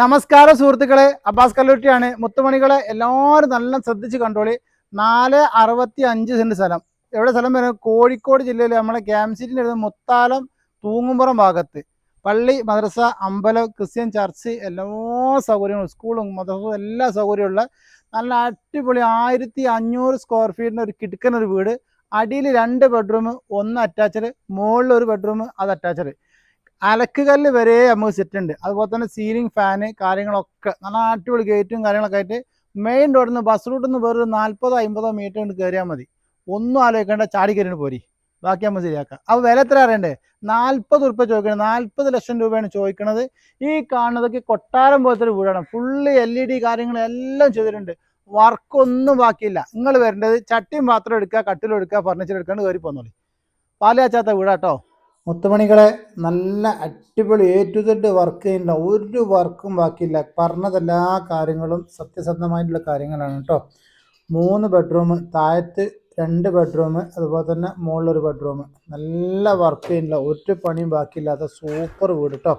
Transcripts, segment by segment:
നമസ്കാരം സുഹൃത്തുക്കളെ. അബ്ബാസ് കല്ലൂട്ടിയാണ്. മുത്തുമണികളെ എല്ലാവരും നല്ല ശ്രദ്ധിച്ച് കണ്ടോളി. നാല് അറുപത്തി അഞ്ച് സെന്റ് സ്ഥലം. എവിടെ സ്ഥലം വരുന്നത് കോഴിക്കോട് ജില്ലയിൽ നമ്മളെ ക്യാംസിറ്റിന്റെ അടുത്ത് മുത്താലം തൂങ്ങുംപുറം ഭാഗത്ത്. പള്ളി മദ്രസ അമ്പലം ക്രിസ്ത്യൻ ചർച്ച് എല്ലാ സൗകര്യങ്ങളും സ്കൂളും മദ്രസ എല്ലാ സൗകര്യമുള്ള നല്ല അടിപൊളി ആയിരത്തി അഞ്ഞൂറ് സ്ക്വയർ ഫീറ്റിന് ഒരു കിടക്കുന്ന ഒരു വീട്. അടിയിൽ രണ്ട് ബെഡ്റൂം ഒന്ന് അറ്റാച്ചഡ് മുകളിൽ ഒരു ബെഡ്റൂം അത് അറ്റാച്ചഡ് അലക്കുകല്ല് വരെ നമുക്ക് സെറ്റ് ഉണ്ട്. അതുപോലെ തന്നെ സീലിംഗ് ഫാന് കാര്യങ്ങളൊക്കെ നല്ല അടിപൊളി ഗേറ്റും കാര്യങ്ങളൊക്കെ ആയിട്ട് മെയിൻ റോഡിൽ നിന്ന് ബസ് റൂട്ടിൽ നിന്ന് വേറൊരു നാൽപ്പതോ അമ്പതോ മീറ്റർ കൊണ്ട് കയറിയാൽ മതി. ഒന്നും ആലോചിക്കേണ്ട ചാടി പോരി. ബാക്കി നമ്മൾ ശരിയാക്കാം. അപ്പോൾ വില എത്ര അറിയണ്ടേ? നാൽപ്പത് ഉറുപ്പ ചോദിക്കണം നാൽപ്പത് ലക്ഷം രൂപയാണ് ചോദിക്കുന്നത് ഈ കാണുന്നതൊക്കെ കൊട്ടാരം പോലത്തെ ഒരു വീടാണ് ഫുള്ള് എൽ ഇ ഡി കാര്യങ്ങളെല്ലാം ചെയ്തിട്ടുണ്ട്. വർക്കൊന്നും ബാക്കിയില്ല. നിങ്ങൾ വരേണ്ടത് ചട്ടിയും പാത്രം എടുക്കുക കട്ടിലും എടുക്കുക ഫർണിച്ചർ എടുക്കാണ്ട് കയറി പോന്നോളി. പാലാച്ചാത്ത വീടാട്ടോ. മുത്തുമണികളെ നല്ല അടിപൊളി എ ടു സെഡ് വർക്ക് ചെയ്യുന്നില്ല ഒരു വർക്കും ബാക്കിയില്ല. പറഞ്ഞതെല്ലാ കാര്യങ്ങളും സത്യസന്ധമായിട്ടുള്ള കാര്യങ്ങളാണ് കേട്ടോ മൂന്ന് ബെഡ്റൂം താഴത്ത് രണ്ട് ബെഡ്റൂം അതുപോലെ തന്നെ മുകളിലൊരു ബെഡ്റൂം നല്ല വർക്ക് ചെയ്യുന്നില്ല ഒരു പണിയും ബാക്കിയില്ലാത്ത സൂപ്പർ വീട് കേട്ടോ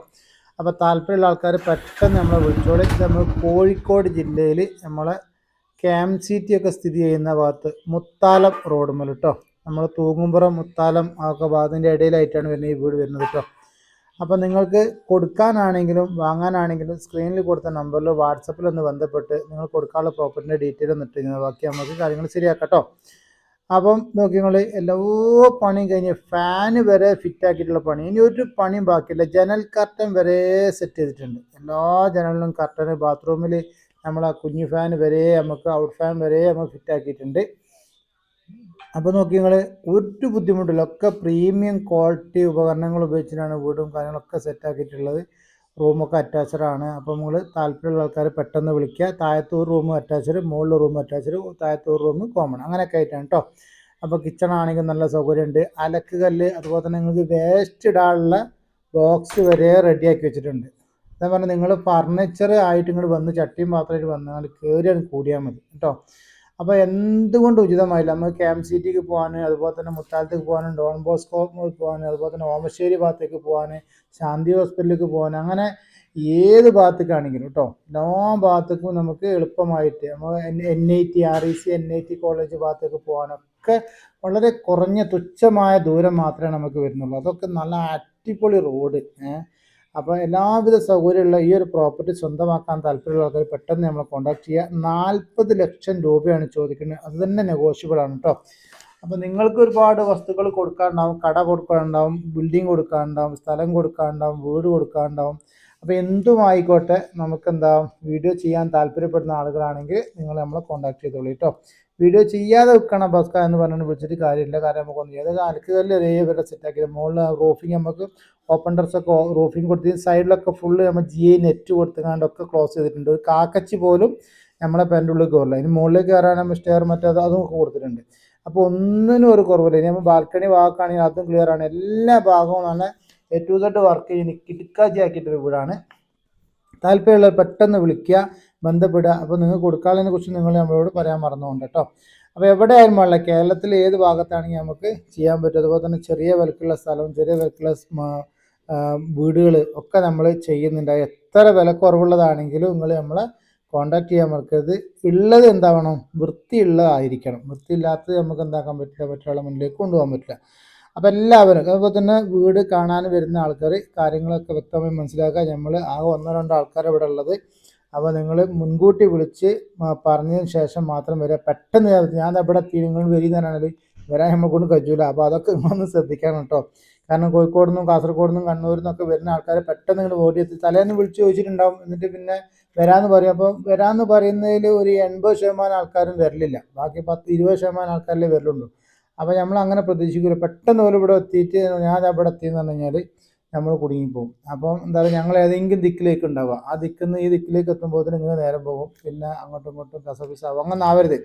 അപ്പോൾ താല്പര്യമുള്ള ആൾക്കാർ പെട്ടെന്ന് നമ്മളെ വിളിച്ചോളി. നമ്മൾ കോഴിക്കോട് ജില്ലയിൽ നമ്മളെ ക്യാം സിറ്റിയൊക്കെ സ്ഥിതി ചെയ്യുന്ന ഭാഗത്ത് മുത്താലം റോഡ് മേൽ കേട്ടോ നമ്മൾ തൂങ്ങുംപുറം മുത്താലം ഒക്കെ ഭാഗത്തിന്റെ ഇടയിലായിട്ടാണ് വരുന്നത് ഈ വീട് വരുന്നത് കേട്ടോ. അപ്പോൾ നിങ്ങൾക്ക് കൊടുക്കാനാണെങ്കിലും വാങ്ങാനാണെങ്കിലും സ്ക്രീനിൽ കൊടുത്ത നമ്പറിൽ വാട്സപ്പിൽ ഒന്ന് ബന്ധപ്പെട്ട് നിങ്ങൾ കൊടുക്കാനുള്ള പ്രോപ്പർട്ടിന്റെ ഡീറ്റെയിൽ ഒന്ന് ഇട്ട് ബാക്കി നമുക്ക് കാര്യങ്ങൾ ശരിയാക്കാം അപ്പം നോക്കിങ്ങൾ എല്ലാ പണിയും കഴിഞ്ഞ് ഫാന് വരെ ഫിറ്റ് ആക്കിയിട്ടുള്ള പണി. ഇനി ഒരു പണിയും ബാക്കിയില്ല. ജനൽ കർട്ടൻ വരെ സെറ്റ് ചെയ്തിട്ടുണ്ട്. എല്ലാ ജനലിലും കർട്ടന് ബാത്റൂമിൽ നമ്മൾ ആ കുഞ്ഞു ഫാൻ വരെ നമുക്ക് ഔട്ട് ഫാൻ വരെ നമ്മൾ ഫിറ്റ് ആക്കിയിട്ടുണ്ട്. അപ്പോൾ നോക്കി നിങ്ങൾ ഒരു ബുദ്ധിമുട്ടില്ല. ഒക്കെ പ്രീമിയം ക്വാളിറ്റി ഉപകരണങ്ങൾ ഉപയോഗിച്ചിട്ടാണ് വീടും കാര്യങ്ങളൊക്കെ സെറ്റാക്കിയിട്ടുള്ളത് റൂമൊക്കെ അറ്റാച്ച്ഡ് ആണ്. അപ്പോൾ നിങ്ങൾ താല്പര്യമുള്ള ആൾക്കാർ പെട്ടെന്ന് വിളിക്കുക. താഴത്തൂർ റൂം അറ്റാച്ച്ഡ് മുകളിൽ റൂം അറ്റാച്ച്ഡ് താഴത്തൂർ റൂം കോമൺ അങ്ങനെയൊക്കെ ആയിട്ടാണ് കേട്ടോ അപ്പോൾ കിച്ചൺ ആണെങ്കിൽ നല്ല സൗകര്യമുണ്ട്. അലക്ക് കല്ല് അതുപോലെ തന്നെ നിങ്ങൾക്ക് വേസ്റ്റ് ഇടാനുള്ള ബോക്സ് വരെ റെഡിയാക്കി വെച്ചിട്ടുണ്ട്. എന്താ നിങ്ങൾ ഫർണിച്ചർ ആയിട്ട് ഇങ്ങോട്ട് വന്ന് ചട്ടിയും പാത്രമായിട്ട് വന്നാൽ കയറി അങ്ങ് കൂടിയാൽ മതി. കേട്ടോ അപ്പോൾ എന്തുകൊണ്ട് ഉചിതമായില്ല? നമ്മൾ കെ എം സി ടിക്ക് പോകാൻ അതുപോലെ തന്നെ മുത്താലത്തേക്ക് പോകാനും ഡോൺ ബോസ്കോ പോകാൻ അതുപോലെ തന്നെ ഓമശ്ശേരി ഭാഗത്തേക്ക് പോകാൻ ശാന്തി ഹോസ്പിറ്റലിലേക്ക് പോകാൻ അങ്ങനെ ഏത് ഭാഗത്തേക്കാണെങ്കിലും കേട്ടോ. എല്ലാ ഭാഗത്തേക്കും നമുക്ക് എളുപ്പമായിട്ട് നമ്മൾ N I T R E C N I T college ഭാഗത്തേക്ക് പോകാനൊക്കെ വളരെ കുറഞ്ഞ തുച്ഛമായ ദൂരം മാത്രമേ നമുക്ക് വരുന്നുള്ളൂ. അതൊക്കെ നല്ല അടിപൊളി റോഡ് ഏഹ് അപ്പോൾ എല്ലാവിധ സൗകര്യമുള്ള ഈ ഒരു പ്രോപ്പർട്ടി സ്വന്തമാക്കാൻ താല്പര്യമുള്ള ആൾക്കാർ പെട്ടെന്ന് നമ്മൾ കോൺടാക്ട് ചെയ്യുക. നാൽപ്പത് ലക്ഷം രൂപയാണ് ചോദിക്കുന്നത്. അത് തന്നെ നെഗോഷ്യബിൾ ആണ് കേട്ടോ അപ്പോൾ നിങ്ങൾക്ക് ഒരുപാട് വസ്തുക്കൾ കൊടുക്കാനുണ്ടാവും. കട കൊടുക്കാനുണ്ടാവും. ബിൽഡിംഗ് കൊടുക്കാനുണ്ടാവും. സ്ഥലം കൊടുക്കാനുണ്ടാവും. വീട് കൊടുക്കാനുണ്ടാവും. അപ്പോൾ നമുക്ക് എന്താ വീഡിയോ ചെയ്യാൻ താല്പര്യപ്പെടുന്ന ആളുകളാണെങ്കിൽ നിങ്ങൾ നമ്മളെ കോൺടാക്ട് ചെയ്തോളൂ കേട്ടോ വീഡിയോ ചെയ്യാതെ വെക്കണം ബസ്ക എന്ന് പറഞ്ഞിട്ട് വിളിച്ചിട്ട് കാര്യമില്ല. കാരണം നമുക്കൊന്നും ചെയ്യാം അതായത് അലക്കുകല്ല് ഒരേ വരെ സെറ്റാക്കിയത് മുകളിൽ റൂഫിങ് നമുക്ക് ഓപ്പൺ ഡ്രസ്സൊക്കെ റൂഫിങ് കൊടുത്ത് സൈഡിലൊക്കെ ഫുള്ള് നമ്മൾ ജി ഐ നെറ്റ് കൊടുത്തുകൊണ്ടൊക്കെ ക്ലോസ് ചെയ്തിട്ടുണ്ട്. ഒരു കാക്കച്ചി പോലും നമ്മളെ പെന്റെ ഉള്ളിൽ കയറില്ല ഇനി മുകളിലേക്ക് കയറാനും സ്റ്റെയർ മറ്റേ അതും കൊടുത്തിട്ടുണ്ട്. അപ്പോൾ ഒന്നിനും ഒരു കുറവില്ല. ഇനി നമ്മൾ ബാൽക്കണി ഭാഗമാണെങ്കിൽ അതും ക്ലിയർ ആണ്. എല്ലാ ഭാഗവും നല്ല എ ടു സെഡ് വർക്ക് ചെയ്യുന്ന കിടക്കാജി ആക്കിയിട്ടൊരു വീടാണ്. താല്പര്യമുള്ളവർ പെട്ടെന്ന് വിളിക്കുക ബന്ധപ്പെടുക. അപ്പോൾ നിങ്ങൾക്ക് കൊടുക്കാനുള്ളതിനെ കുറിച്ച് നിങ്ങൾ നമ്മളോട് പറയാൻ മറന്നുകൊണ്ട് കേട്ടോ. അപ്പോൾ എവിടെയായാലും പാടില്ല. കേരളത്തിൽ ഏത് ഭാഗത്താണെങ്കിൽ നമുക്ക് ചെയ്യാൻ പറ്റും. അതുപോലെ തന്നെ ചെറിയ വിലക്കുള്ള സ്ഥലം ചെറിയ വിലക്കുള്ള വീടുകൾ ഒക്കെ നമ്മൾ ചെയ്യുന്നുണ്ട്. എത്ര വില കുറവുള്ളതാണെങ്കിലും നിങ്ങൾ നമ്മളെ കോണ്ടാക്ട് ചെയ്യാൻ മറക്കരുത്. ഉള്ളത് എന്താവണം? വൃത്തിയുള്ളതായിരിക്കണം. വൃത്തിയില്ലാത്തത് നമുക്ക് എന്താക്കാൻ പറ്റില്ല? മറ്റൊരാളെ മുന്നിലേക്ക് കൊണ്ടുപോകാൻ പറ്റില്ല. അപ്പോൾ എല്ലാവരും അതുപോലെ തന്നെ വീട് കാണാൻ വരുന്ന ആൾക്കാർ കാര്യങ്ങളൊക്കെ വ്യക്തമായി മനസ്സിലാക്കുക. നമ്മൾ ആകെ ഒന്നോ രണ്ടോ ആൾക്കാർ ഇവിടെ ഉള്ളത്. അപ്പോൾ നിങ്ങൾ മുൻകൂട്ടി വിളിച്ച് പറഞ്ഞതിന് ശേഷം മാത്രം വരിക. പെട്ടെന്ന് ഞാൻ ഇവിടെ നിങ്ങൾ വരികയാണെങ്കിൽ വരാൻ നമ്മളെ കൊണ്ട് കഴിയൂല. അപ്പോൾ അതൊക്കെ നിങ്ങളൊന്ന് ശ്രദ്ധിക്കണം കേട്ടോ. കാരണം കോഴിക്കോട് നിന്നും കാസർഗോഡ് നിന്നും കണ്ണൂരിൽ നിന്നൊക്കെ വരുന്ന ആൾക്കാരെ പെട്ടെന്ന് നിങ്ങൾ ഓടി എത്തി. തലേന്ന് വിളിച്ച് ചോദിച്ചിട്ടുണ്ടാവും. എന്നിട്ട് പിന്നെ വരാമെന്ന് പറയും. അപ്പോൾ വരാമെന്ന് പറയുന്നതിൽ ഒരു എൺപത് ശതമാനം ആൾക്കാരും വരലില്ല. ബാക്കി പത്ത് ഇരുപത് ശതമാനം ആൾക്കാരിലേ വരലുള്ളൂ. അപ്പോൾ നമ്മൾ അങ്ങനെ പ്രതീക്ഷിക്കില്ല പെട്ടെന്ന് പോലും ഇവിടെ എത്തിയിട്ട് ഞാൻ അവിടെ എത്തിയെന്ന് പറഞ്ഞു കഴിഞ്ഞാൽ നമ്മൾ കുടുങ്ങിപ്പോകും അപ്പം എന്താ പറയുക ഞങ്ങൾ ഏതെങ്കിലും ദിക്കിലേക്ക് ഉണ്ടാവുക. ആ ദിക്കിൽ നിന്ന് ഈ ദിക്കിലേക്ക് എത്തുമ്പോൾ നിങ്ങൾ നേരം പോകും. പിന്നെ അങ്ങോട്ടും ഇങ്ങോട്ടും കസപിസാവും അങ്ങനെ ആവരുത്.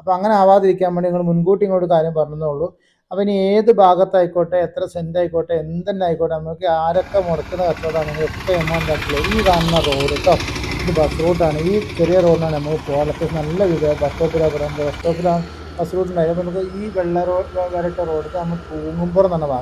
അപ്പോൾ അങ്ങനെ ആവാതിരിക്കാൻ വേണ്ടി നിങ്ങൾ മുൻകൂട്ടി ഇങ്ങോട്ട് കാര്യം പറഞ്ഞതേ അപ്പോൾ ഇനി ഏത് ഭാഗത്തായിക്കോട്ടെ എത്ര സെന്റ് ആയിക്കോട്ടെ എന്തെന്നെ ആയിക്കോട്ടെ നമുക്ക് ആരൊക്കെ മുടക്കുന്ന കച്ചവടമാണെങ്കിൽ ഒക്കെ എമൗണ്ട് ആക്കില്ല ഈ കാണുന്ന റോഡ് കേട്ടോ ഇത് ബസ് റൂട്ടാണ് ഈ ചെറിയ റോഡിനാണ് നമുക്ക് പോകാൻ നല്ല വിധ. ബസ് സ്റ്റോപ്പിലാണ് പറയുന്നത് ബസ് സ്റ്റോപ്പിലാണ് ബസ് റൂട്ട് ഉണ്ടായിരുന്നു അപ്പോൾ നമുക്ക് ഈ വെള്ള റോഡ് വരട്ട റോഡ് നമ്മൾ പൂങ്ങുമ്പുറം തന്നെ ഭാഗം